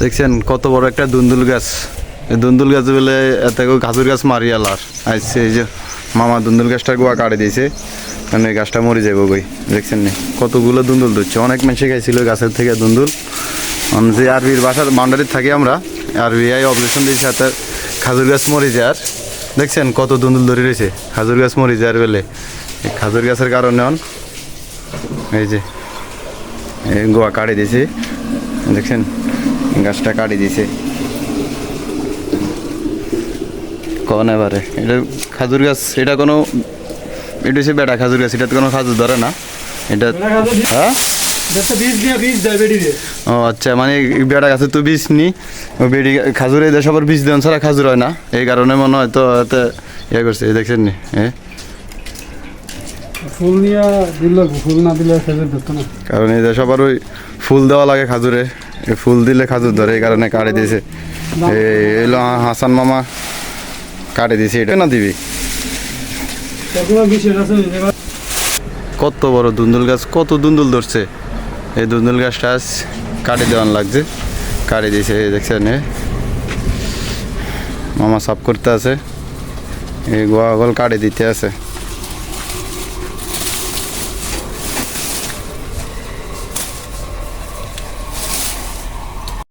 দেখছেন কত বড় একটা দুন্দুল গাছ। এই দুন্দুল গাছ বলে এত গাছের গাছ মারি আলার। আসছে এই যে মামা দুন্দুল গাছটা গোয়া কাটে দিয়েছে। মানে গাছটা মরে যাব গই দেখছেন নি? কতগুলো দুন্দুল ধরছে। অনেক মানুষে খাইছিল গাছের থেকে দুন্দুল। আমি যে আরবির বাসার বাউন্ডারি থাকি আমরা, আরবিআই অপারেশন দিয়েছে হাতে খাজুর গাছ মরে যায় আর দেখছেন কত দুন্দুল ধরে রয়েছে। খাজুর গাছ মরে যায় আর বেলে। এই খাজুর গাছের কারণে অন। এই যে গোয়া কাটে দিয়েছে। দেখছেন? গাছটা কাটি দিছে। কন এবারে এটা খাজুর গাছ এটা কোনো এটা হচ্ছে বেটা খাজুর গাছ এটা তো কোনো খাজুর ধরে না। এটা হ্যাঁ? বীজ দিয়ে বীজ দেয় বেডি দিয়ে ও আচ্ছা মানে বেটা গাছে তো বীজ নি বেড়ি খাজুরে সবার বীজ দেন ছাড়া খাজুর হয় না। এই কারণে মনে হয় তো এতে ইয়ে করছে দেখছেন নি? হ্যাঁ ফুল নিয়ে দিল ফুল না দিলে খেজুর ধরতো না। কারণ সবার ওই ফুল দেওয়া লাগে খাজুরে। ফুল দিলে খাজুর ধরে এই কারণে কাটে দিয়েছে। এলো হাসান মামা কাটে দিয়েছে এটা না দিবি? কত বড় দুন্দুল গাছ কত দুন্দুল ধরছে। এই দুন্দুল গাছটা আজ কাটে দেওয়ান লাগছে কাটে দিয়েছে এই দেখছেন মামা সাফ করতে আছে এই গোয়া গল কাটে দিতে আছে।